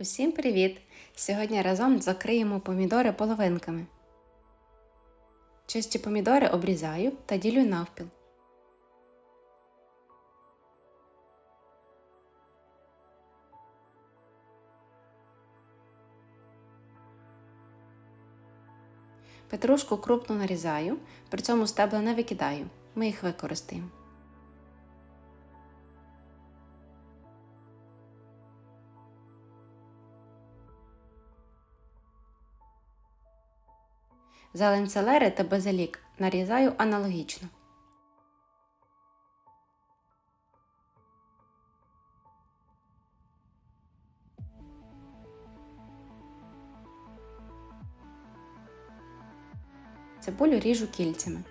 Усім привіт! Сьогодні разом закриємо помідори половинками. Чисті помідори обрізаю та ділю навпіл. Петрушку крупно нарізаю, при цьому стебла не викидаю. Ми їх використаємо. Зелень селери та базилік нарізаю аналогічно. Цибулю ріжу кільцями.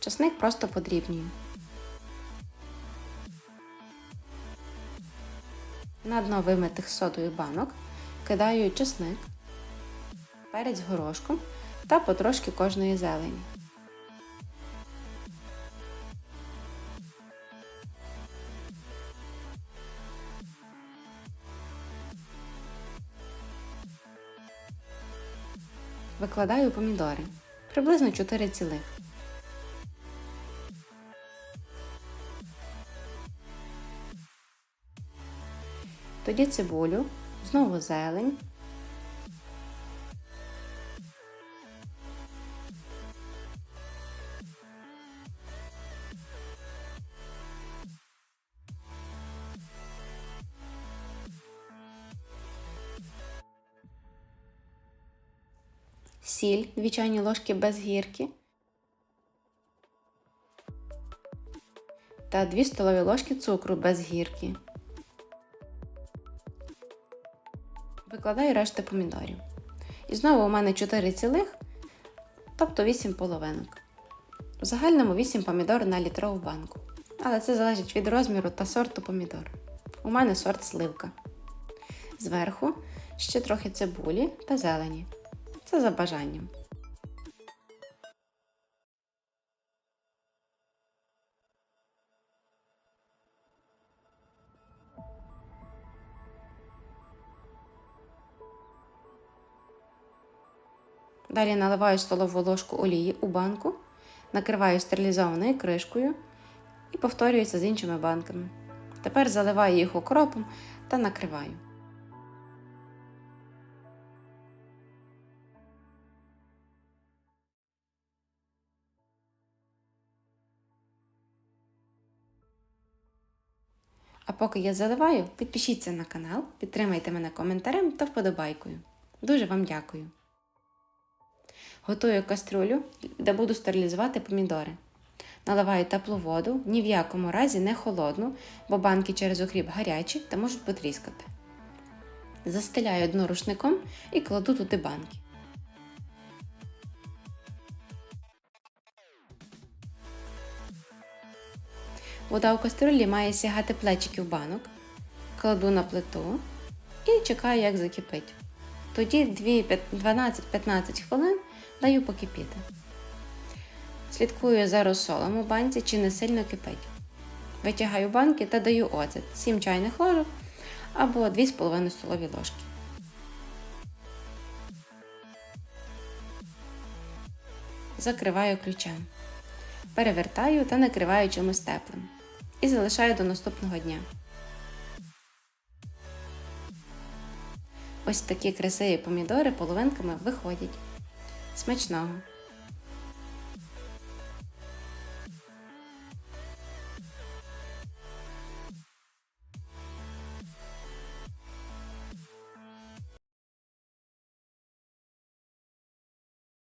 Часник просто подрібнюю. На дно вимитих содою банок кидаю чесник, перець горошком та потрошки кожної зелені. Викладаю помідори приблизно 4 цілих. Тоді цибулю, знову зелень. Сіль, 2 чайні ложки без гірки. Та 2 столові ложки цукру без гірки. Викладаю решти помідорів. І знову у мене 4 цілих, тобто 8 половинок. В загальному 8 помідор на літрову банку. Але це залежить від розміру та сорту помідор. У мене сорт сливка. Зверху ще трохи цибулі та зелені. Це за бажанням. Далі наливаю столову ложку олії у банку, накриваю стерилізованою кришкою і повторюю це з іншими банками. Тепер заливаю їх окропом та накриваю. А поки я заливаю, підпишіться на канал, підтримайте мене коментарем та вподобайкою. Дуже вам дякую. Готую каструлю, де буду стерилізувати помідори. Наливаю теплу воду, ні в якому разі не холодну, бо банки через окріп гарячі та можуть потріскати. Застеляю дно рушником і кладу туди банки. Вода у каструлі має сягати плечиків банок. Кладу на плиту і чекаю, як закипить. Тоді 12-15 хвилин даю покипіти. Слідкую за розсолом у банці, чи не сильно кипить. Витягаю банки та даю оцет 7 чайних ложок або 2,5 столові ложки. Закриваю ключем. Перевертаю та накриваю чимось теплим. І залишаю до наступного дня. Ось такі красиві помідори половинками виходять. Смачного!